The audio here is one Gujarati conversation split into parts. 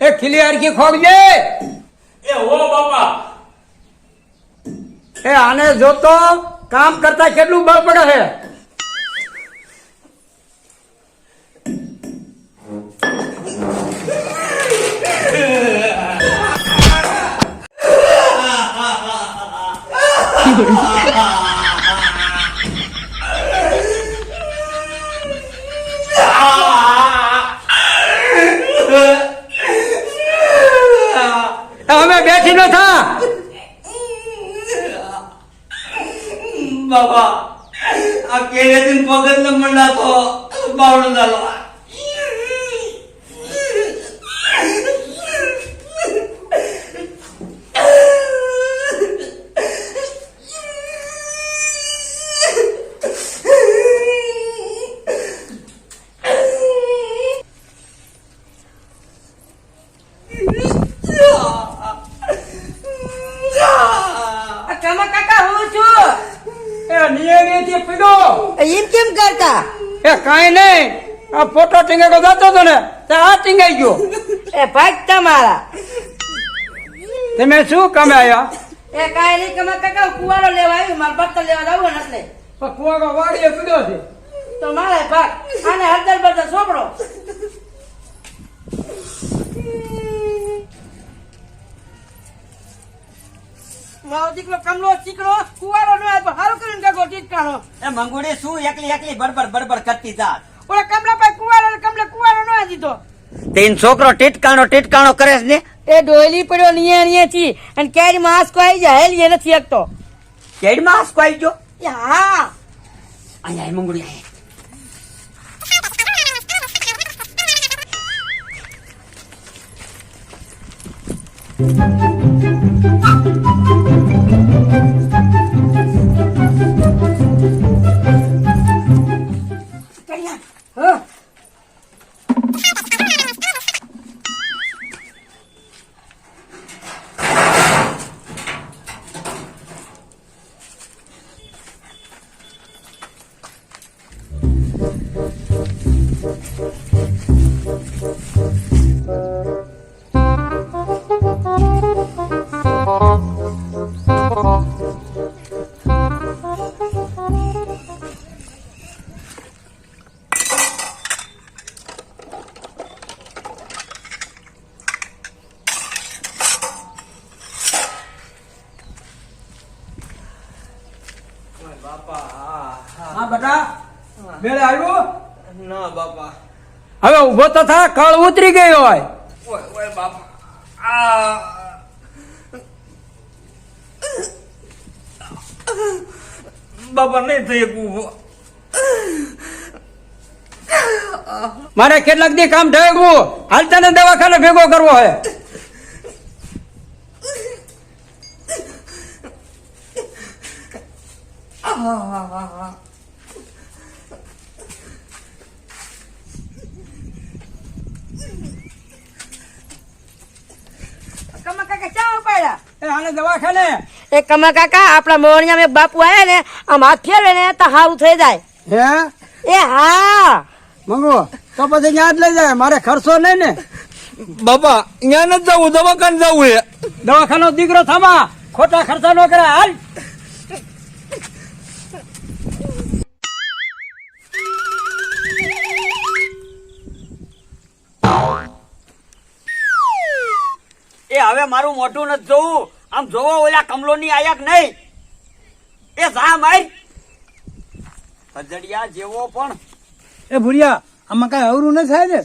એ ખીલી હરખી ખોગજે એ હો બાપા. એ આને જોતો કામ કરતા કેટલું બળ પડે છે? એ બાપા આ કેરેથી પગત ન મંડા તો બાવડો ચાલો આ કમા કાકા હું છું એ નિયમિત પીડો એમ કેમ કરતા એ કાંઈ નહીં આ ફોટો ટીંગાડો જતો હતો ને તે આ ટીંગાઈ ગયો. એ ભાગ તમારા. તમે શું કામે આવ્યા એ કાઈ નહીં કમા કાકા કુવાડો લેવા આવ્યું મારા બર્તન લેવા જવું ને એટલે. પણ કુવાડો વાડીએ પીડો છે. તો મારે ભાગ. આને હરદર બરદર સોંપડો. મારો દીકરો કમલો ચીકડો કુવારો નો હારું કરીને કાકો ટીટકાણો. એ મંગુડી શું એકલી એકલી બરબર બરબર કરતી જાત? ઓલા કમલા પાઈ કુવાડો ને કમલે કુવાડો ન દીધો તેન છોકરો ટીટકાણો ટીટકાણો કરે છે ને? એ ડોયલી પડ્યો નિયે નિયે છી અને કેરી માં આંસકો આવી જાય હેલી નથી એકતો કેડમાં હાસકો આવી ગયો? હા. અહીંયા મંગુડી આય. હા હા મેળે આવ્યો? ના બાપા. હવે ઊભો તો થા કળ ઉતરી ગયો હોય. ઓય ઓય બાપા. આ બાપા નહીં થઈ ઊભો મારે કેટલાક દી કામ થયું હાલ તને દવાખાને ભેગો કરવો હે. દવાખાને એ કમા કાકા આપણા મોહણિયા મેં બાપુ આયા ને આમ હાથ ફેરવે ને તો સારું થઈ જાય. હે? એ હા. મંગુ તો પછી ત્યાં જ લઈ જાય. મારે ખર્ચો નહીં ને. બાપા ત્યાં નથી જવું દવાખાને જવું એ દવાખાનો દીકરો થામા. ખોટા ખર્ચા નો કરે હાલ. એ હવે મારું મોટું નથી જોવું. આમ જોવો ઓલા કમલો ની આયાક નહીં. એ જા મારી. સજડિયા જેવો પણ. એ ભૂરિયા આમાં કઈ અવરું ન થાય ને?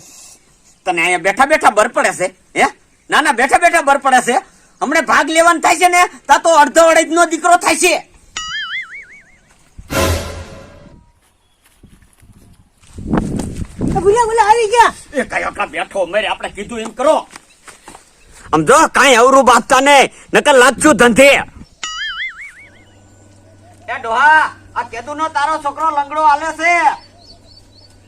તને અહીંયા બેઠા બેઠા બર પડે છે હે? ના ના બેઠા બેઠા બર પડે છે. હમણે ભાગ લેવાનું થાય છે ને તા તો અડધો અડધ નો દીકરો થાય છે. ભૂલ્યા ભૂલ્યા આવી ગયા. એ કયો કા બેઠો મેરે આપણે કીધું એમ કરો. આમ કાંઈ અવરું બાપતા ને નકર લાગશું ધંધે. એ ડોહા આ કેદુ નો તારો છોકરો લંગડો આલે છે.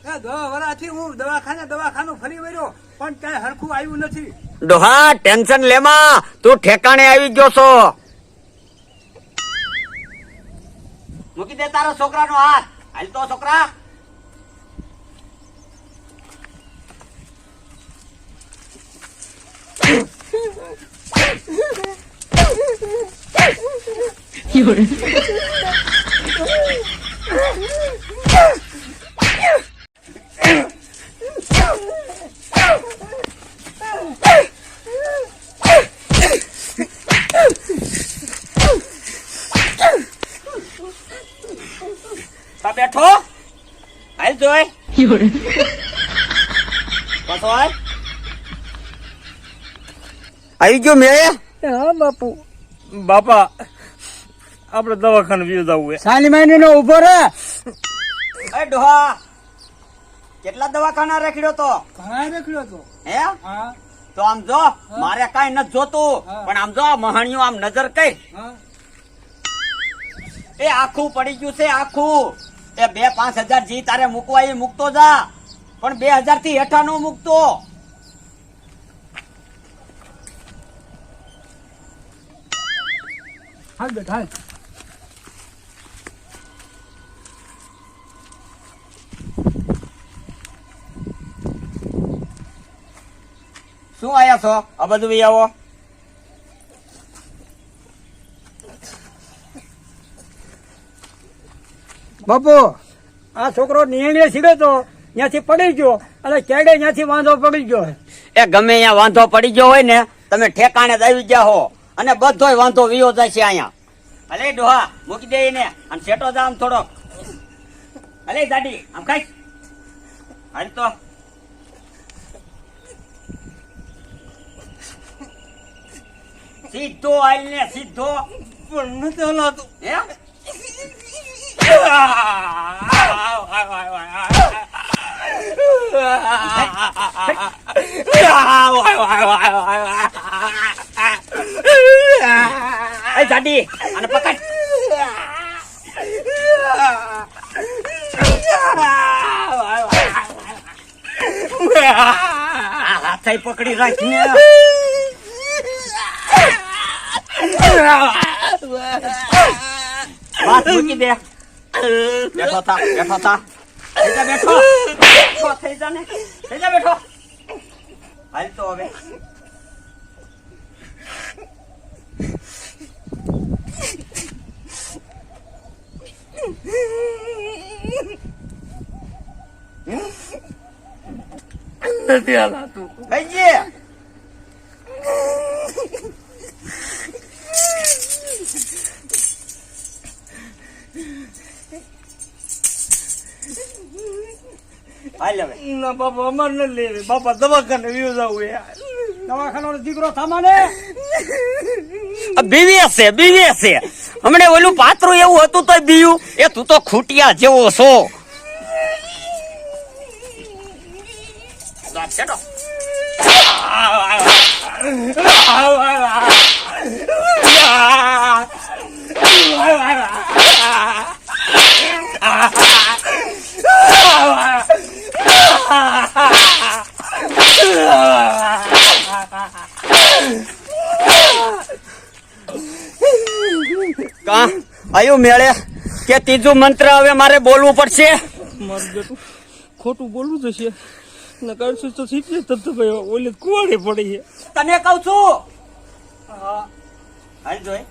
એ દવા વરાથી હું દવાખાને દવાખાનું ફરી વર્યો પણ કઈ હરખું આવ્યું નથી. ડોહા ટેન્શન લેમાં. તું ઠેકાણે આવી ગયો છો. મૂકી દે તારો છોકરાનો હાથ. હાલ તો છોકરા. તા બેઠો હાલ જોય પાછો હાલ આવી ગયો મેં હા બાપુ બાપા આપણે દવાખાને વ્યૂ જવું સાની મહિને નો ઊભો રે એ ડોહા કેટલા દવાખાના રખડ્યો તો? ઘણા રખડ્યો તો. હે? હા. તો આમ જો મારે કઈ નથી જોતું પણ આમ જો મહાણીઓ આમ નજર કઈ એ આખું પડી ગયું છે આખું. એ બે પાંચ હજાર જી તારે મૂકવા એ મૂકતો જા. પણ બે હજારથી હેઠા નો મૂકતો. હાલ બેટા શું આયા છો? આ બધું ભાઈ આવો. બાપુ આ છોકરો નિર્ણય સીધો તો ત્યાંથી પડી ગયો અને કેડે ત્યાંથી વાંધો પડી ગયો એ ગમે અહીંયા વાંધો પડી ગયો હોય ને તમે ઠેકાણે આવી ગયા હો અને બધોય વાંધો વિયો જાય છે અહીંયા. અલે ડોહા મૂકી દે એને અને સેટો જામ આમ થોડો અલે દાદી આમ ખાઈ. હાલ તો. સીધો હાલ ને સીધો. પણ નથી હલાતું. હે? દાદી અને પકડ. હાથે પકડી રાખીને. વાત મૂકી દે બેઠો થા બેઠો થા થઈ જા બેઠો બેઠો થઈ જા ને થઈ જા બેઠો હાલ તો હવે નથી હલાતું થઈ હાલ હવે. ના બાપા અમારે લેવી. બાપા દવાખાને વ્યૂ જવું યાર દવાખાનો દીકરો થામાને? બીવીએસ છે બીવીએસ હશે. હમણે ઓલું પાત્રું એવું હતું તો બીયું. એ તું તો ખૂટિયા જેવો છો. આ છેડો. આયુ મેળે કે ત્રીજું મંત્ર હવે મારે બોલવું પડશે? ખોટું બોલવું જશે છે. તો શીખીએ તબ તો ભાઈ ઓલી કુવાડી પડી છે. તને કહું છું. હાલ જોઈ.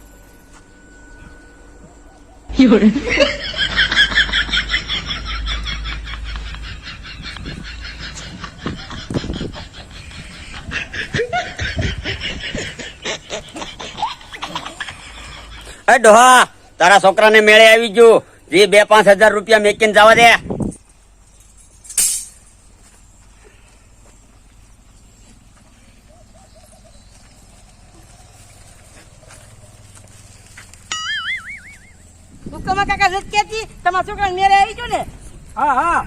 એ ડોહા તારા છોકરાને મેળે આવી ગયું. જે બે પાંચ હજાર રૂપિયા મેકીને જવા દે. કાકા કેતી તમારા છોકરાને મેળે આવી ગયો ને? હા હા.